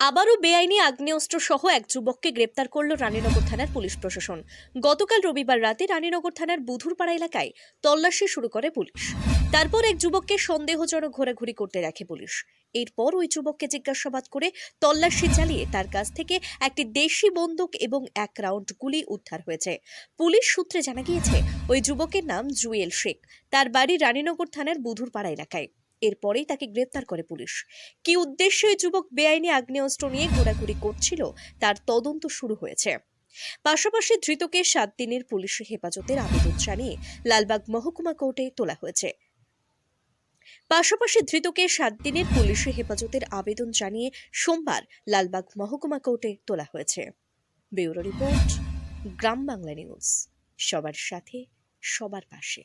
আবারও বেআইনি আগ্নেয়াস্ত্র সহ এক যুবককে গ্রেপ্তার করল রানীনগর থানার পুলিশ প্রশাসন। গতকাল রবিবার রাতে রানীনগর থানার বুধুরপাড়া এলাকায় তল্লাশি শুরু করে পুলিশ। তারপর এক যুবককে সন্দেহজনক ঘোরাঘুরি করতে রাখে পুলিশ। এরপর ওই যুবককে জিজ্ঞাসাবাদ করে তল্লাশি চালিয়ে তার কাছ থেকে একটি দেশি বন্দুক এবং এক রাউন্ড গুলি উদ্ধার হয়েছে। পুলিশ সূত্রে জানা গিয়েছে, ওই যুবকের নাম জুয়েল শেখ। তার বাড়ি রানীনগর থানার বুধুরপাড়া এলাকায়। এরপরেই তাকে গ্রেপ্তার করে পুলিশ। কি উদ্দেশ্যে যুবক বেআইনি আগ্নেয়াস্ত্র নিয়ে ঘোরাঘুরি করছিল, তার তদন্ত শুরু হয়েছে। পাশাপাশি ধৃতকে সাত দিনের পুলিশ হেফাজতের আবেদন জানিয়ে লালবাগ মহকুমা কোর্টে তোলা হয়েছে। পাশাপাশি ধৃতকে সাত দিনের পুলিশ হেফাজতের আবেদন জানিয়ে সোমবার লালবাগ মহকুমা কোর্টে তোলা হয়েছে। Bureau report, Gram Bangla news. সবার সাথে, সবার পাশে।